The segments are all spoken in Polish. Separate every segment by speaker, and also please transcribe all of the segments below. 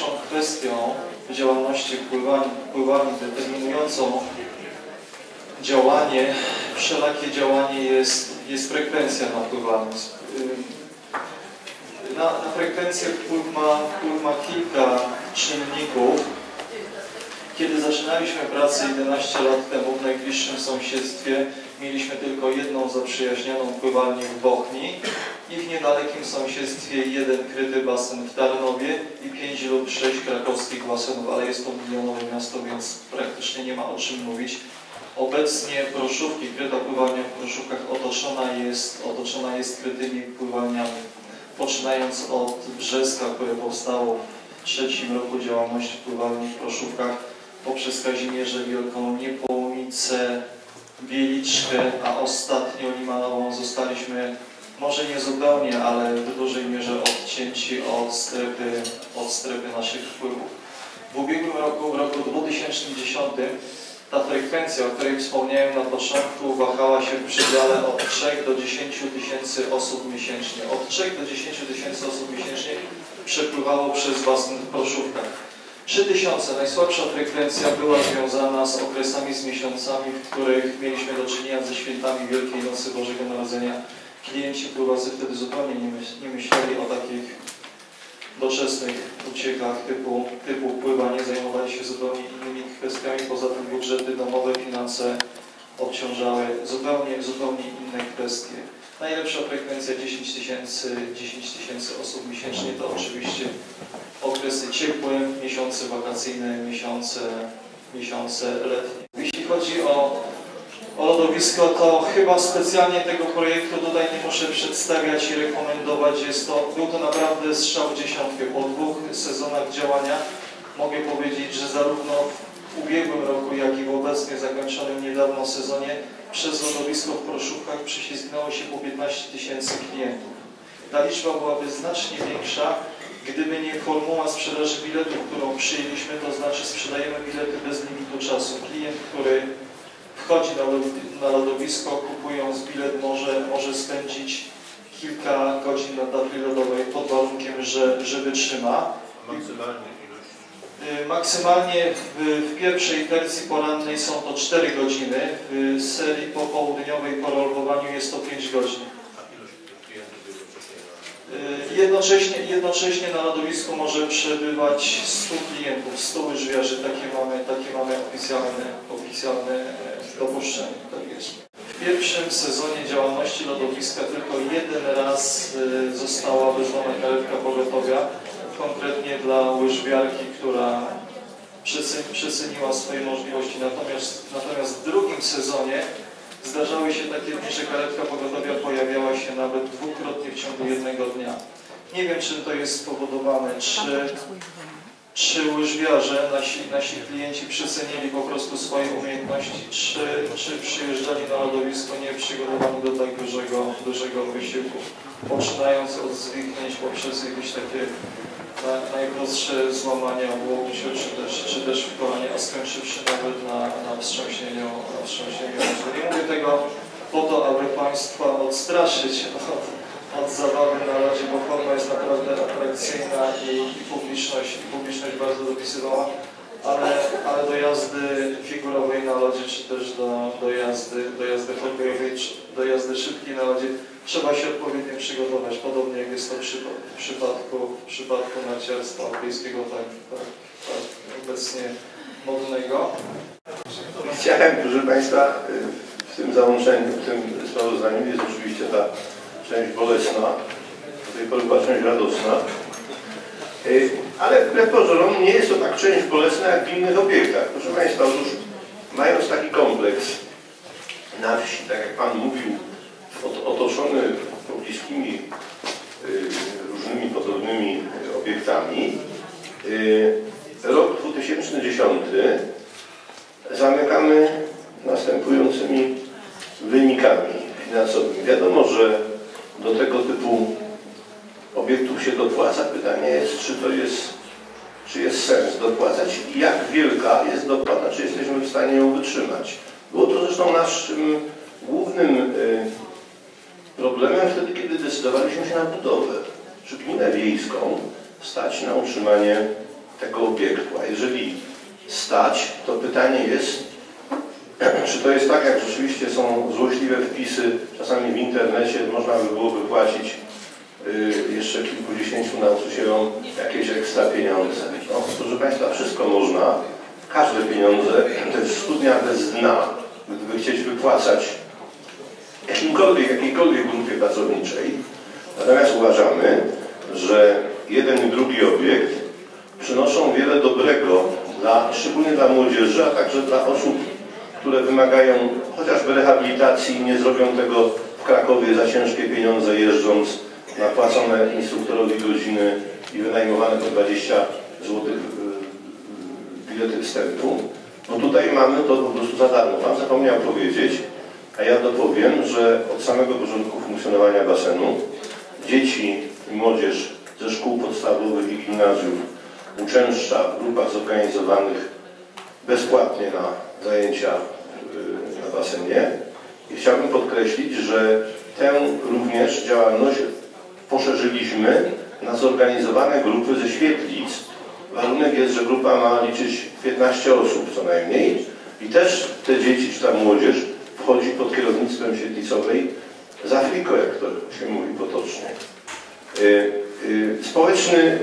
Speaker 1: najważniejszą kwestią działalności pływalni, pływalni determinującą działanie, wszelakie działanie jest, jest frekwencja napływalna. Na, na frekwencję wpływ ma, wpływ ma kilka czynników. Kiedy zaczynaliśmy pracę 11 lat temu w najbliższym sąsiedztwie, mieliśmy tylko jedną zaprzyjaźnioną pływalnię w Bochni i w niedalekim sąsiedztwie jeden kryty basen w Tarnowie i pięć lub sześć krakowskich basenów, ale jest to milionowe miasto, więc praktycznie nie ma o czym mówić. Obecnie proszówki, kryta pływalnia w proszówkach otoczona jest, otoczona jest krytymi pływalniami. Poczynając od Brzeska, które powstało w trzecim roku działalności pływalni w proszówkach, poprzez Kazimierzę Wielką, Niepołomice, Bieliczkę, a ostatnio Limanową zostaliśmy może nie zupełnie, ale w dużej mierze odcięci od strefy, od strefy naszych wpływów. W ubiegłym roku, w roku 2010, ta frekwencja, o której wspomniałem na początku, wahała się w przedziale od 3 do 10 tysięcy osób miesięcznie. Od 3 do 10 tysięcy osób miesięcznie przepływało przez basen w. 3000, najsłabsza frekwencja była związana z okresami, z miesiącami, w których mieliśmy do czynienia ze świętami Wielkiej Nocy Bożego Narodzenia. Klienci pływacy wtedy zupełnie nie, myśl, nie myśleli o takich doczesnych uciekach typu, typu pływanie, zajmowali się zupełnie innymi kwestiami, poza tym budżety domowe, finanse obciążały zupełnie, zupełnie inne kwestie. Najlepsza frekwencja 10 tysięcy 10 tysięcy osób miesięcznie to oczywiście okresy ciepłe, miesiące wakacyjne, miesiące, miesiące letnie. Jeśli chodzi o, o lodowisko, to chyba specjalnie tego projektu tutaj nie muszę przedstawiać i rekomendować. Jest to, był to naprawdę strzał w dziesiątkę. Po dwóch sezonach działania mogę powiedzieć, że zarówno ubiegłym roku, jak i w obecnie zakończonym niedawno sezonie przez lodowisko w Proszówkach przyślizgnęło się po 15 tysięcy klientów. Ta liczba byłaby znacznie większa, gdyby nie formuła sprzedaży biletów, którą przyjęliśmy, to znaczy sprzedajemy bilety bez limitu czasu. Klient, który wchodzi na lodowisko, kupując bilet, może, może spędzić kilka godzin na tafli lodowej pod warunkiem, że, że wytrzyma.
Speaker 2: Maksymalnie ilość?
Speaker 1: Maksymalnie w, pierwszej wersji porannej są to 4 godziny, w serii popołudniowej po rolowaniu jest to 5 godzin.
Speaker 2: Uprzedniona?
Speaker 1: Jednocześnie, jednocześnie na lodowisku może przebywać 100 klientów, 100 łyżwiarzy, takie mamy, takie mamy oficjalne, oficjalne e, dopuszczenie. Tak. W pierwszym sezonie działalności lodowiska tylko jeden raz e, została wezwana karetka pogotowia, konkretnie dla łyżwiarki, która przeceniła swoje możliwości. Natomiast, natomiast w drugim sezonie Zdarzały się takie dni, że karetka pogotowia pojawiała się nawet dwukrotnie w ciągu jednego dnia. Nie wiem, czym to jest spowodowane, czy, czy łyżwiarze, nasi, nasi klienci przecenili po prostu swoje umiejętności, czy, czy przyjeżdżali na lodowisko nieprzygotowani do tak dużego, dużego wysiłku, poczynając od zwichnięć poprzez jakieś takie na, najprostsze złamania łokciu, czy też, czy też w kolanie, a skończywszy nawet na, na wstrząsieniu, na wstrząsieniu mózgu. Nie mówię tego po to, aby Państwa odstraszyć od, od zabawy na lodzie, bo forma jest naprawdę atrakcyjna i, i publiczność, i publiczność bardzo dopisywała, ale, ale do jazdy figurowej na lodzie, czy też do, do jazdy, do jazdy hokejowej, czy do jazdy szybkiej na lodzie trzeba się odpowiednio przygotować, podobnie jak jest to w przypadku, w przypadku narciarstwa alpejskiego, tak, tak, tak obecnie modnego.
Speaker 3: Chciałem, proszę Państwa, w tym załączeniu, w tym sprawozdaniu jest oczywiście ta część bolesna, do tej pory była część radosna, ale wbrew pozorom nie jest to tak część bolesna jak w innych obiektach. Proszę Państwa, otóż mając taki kompleks na wsi, tak jak Pan mówił, otoczony pobliskimi różnymi podobnymi obiektami, rok 2010 zamykamy następującymi wynikami finansowymi. Wiadomo, że do tego typu obiektów się dopłaca. Pytanie jest, czy to jest, czy jest sens dopłacać i jak wielka jest dopłata, czy jesteśmy w stanie ją wytrzymać. Było to zresztą naszym głównym problemem wtedy, kiedy decydowaliśmy się na budowę. Czy gminę wiejską stać na utrzymanie tego obiektu. A jeżeli stać, to pytanie jest, czy to jest tak, jak rzeczywiście są złośliwe wpisy, czasami w internecie można by było wypłacić y, jeszcze kilkudziesięciu nauczycielom jakieś ekstra pieniądze. No, proszę Państwa, wszystko można, każde pieniądze, jest studnia bez dna, gdyby chcieć wypłacać jakimkolwiek, jakiejkolwiek grupie pracowniczej. Natomiast uważamy, że jeden i drugi obiekt przynoszą wiele dobrego, dla, szczególnie dla młodzieży, a także dla osób, które wymagają chociażby rehabilitacji i nie zrobią tego w Krakowie za ciężkie pieniądze jeżdżąc na płacone instruktorowi godziny i wynajmowane po 20 zł bilety wstępu. No tutaj mamy to po prostu za darmo. Pan zapomniał powiedzieć, a ja dopowiem, że od samego początku funkcjonowania basenu dzieci i młodzież ze szkół podstawowych i gimnazjów uczęszcza w grupach zorganizowanych bezpłatnie na zajęcia y, na basenie. I chciałbym podkreślić, że tę również działalność poszerzyliśmy na zorganizowane grupy ze świetlic. Warunek jest, że grupa ma liczyć 15 osób co najmniej i też te dzieci czy ta młodzież wchodzi pod kierownictwem świetlicowej z Afriko, jak to się mówi potocznie. Y, y, społeczny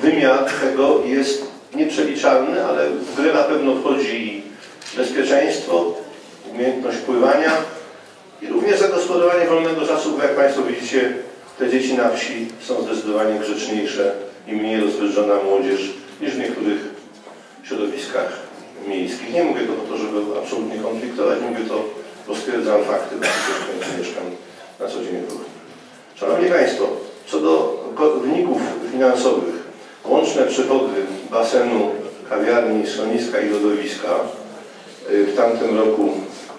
Speaker 3: wymiar tego jest nieprzeliczalny, ale w grę na pewno wchodzi bezpieczeństwo, umiejętność pływania i również zagospodarowanie wolnego czasu, bo jak Państwo widzicie, te dzieci na wsi są zdecydowanie grzeczniejsze i mniej rozwyższona młodzież niż w niektórych środowiskach miejskich. Nie mówię to po to, żeby absolutnie konfliktować, mówię to, bo stwierdzam fakty, bo mieszkam na co dzień w Ruchu. Szanowni Państwo, co do wyników finansowych, łączne przychody basenu, kawiarni, schroniska i lodowiska y, w tamtym roku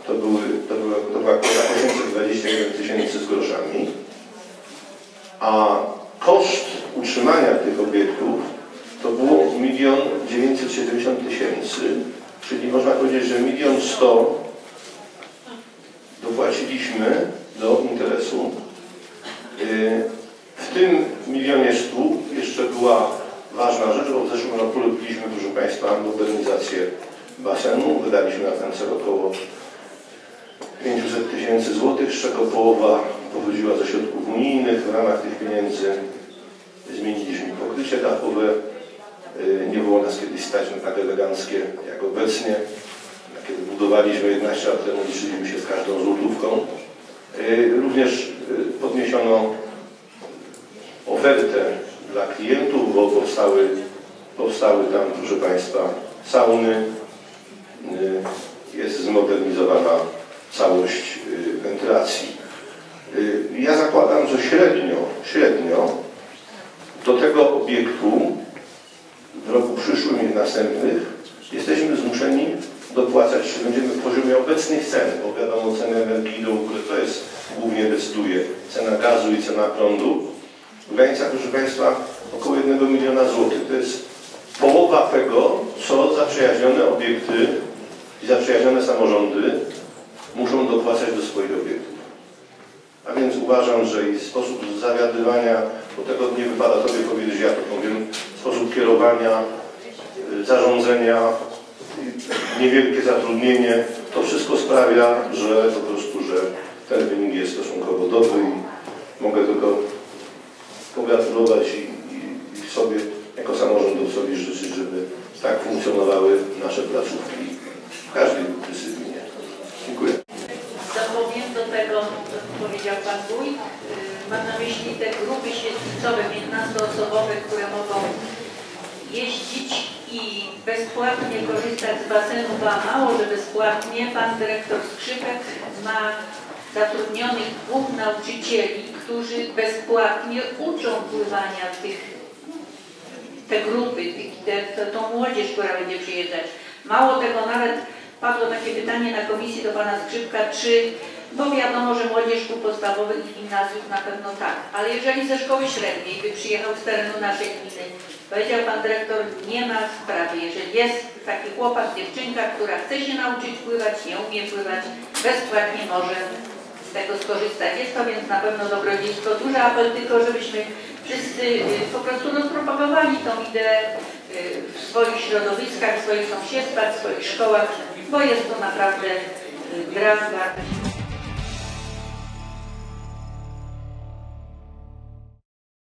Speaker 3: to, były, to, była, to była kwota 821 tysięcy z groszami, a koszt utrzymania tych obiektów to było 1 970 tysięcy, czyli można powiedzieć, że 1 100 dopłaciliśmy do interesu. Y, w tym milionie stu jeszcze była ważna rzecz, bo w zeszłym roku robiliśmy, proszę Państwa, modernizację basenu. Wydaliśmy na ten cel około 500 tysięcy złotych, z czego połowa pochodziła ze środków unijnych. W ramach tych pieniędzy zmieniliśmy pokrycie dachowe. Y, nie było nas kiedyś stać na tak eleganckie jak obecnie. Kiedy budowaliśmy 11 lat temu, liczyliśmy się z każdą złotówką. Y, również y, podniesiono ofertę dla klientów, bo powstały, powstały tam, proszę Państwa, sauny, jest zmodernizowana całość wentylacji. Ja zakładam, że średnio, średnio do tego obiektu w roku przyszłym i następnych jesteśmy zmuszeni dopłacać, będziemy w poziomie obecnych cen, bo wiadomo ceny energii idą to jest głównie decyduje cena gazu i cena prądu. W granicach, proszę Państwa, około 1 miliona złotych. To jest połowa tego, co zaprzyjaźnione obiekty i zaprzyjaźnione samorządy muszą dopłacać do swoich obiektów. A więc uważam, że i sposób zawiadywania, bo tego nie wypada Tobie powiedzieć, ja to powiem, sposób kierowania, y, zarządzania, niewielkie zatrudnienie, to wszystko sprawia, że po prostu, że ten wynik jest stosunkowo dobry i mogę tylko pogratulować i, sobie jako samorządowcowi życzyć, żeby tak funkcjonowały nasze placówki w każdej dyscyplinie. Dziękuję.
Speaker 4: Zapowiem do tego, co powiedział Pan Wójt. Y, Mam na myśli te grupy świetlicowe, 15-osobowe, które mogą jeździć i bezpłatnie korzystać z basenu, bo mało, że bezpłatnie. Pan dyrektor Skrzypek ma zatrudnionych dwóch nauczycieli, którzy bezpłatnie uczą pływania tych, te grupy, te, tą młodzież, która będzie przyjeżdżać. Mało tego, nawet padło takie pytanie na komisji do Pana Skrzypka, czy, bo wiadomo, że młodzież szkół podstawowych i gimnazjów na pewno tak, ale jeżeli ze szkoły średniej by przyjechał z terenu naszej gminy, powiedział Pan Dyrektor, nie ma sprawy, jeżeli jest taki chłopak, dziewczynka, która chce się nauczyć pływać, nie umie pływać, bezpłatnie może tego skorzystać. Jest to więc na pewno dobrodziejstwo. Duży apel tylko, żebyśmy wszyscy y, po prostu rozpropagowali tą ideę y, w swoich środowiskach, w swoich sąsiedztwach, w swoich szkołach, bo jest to naprawdę y, gra.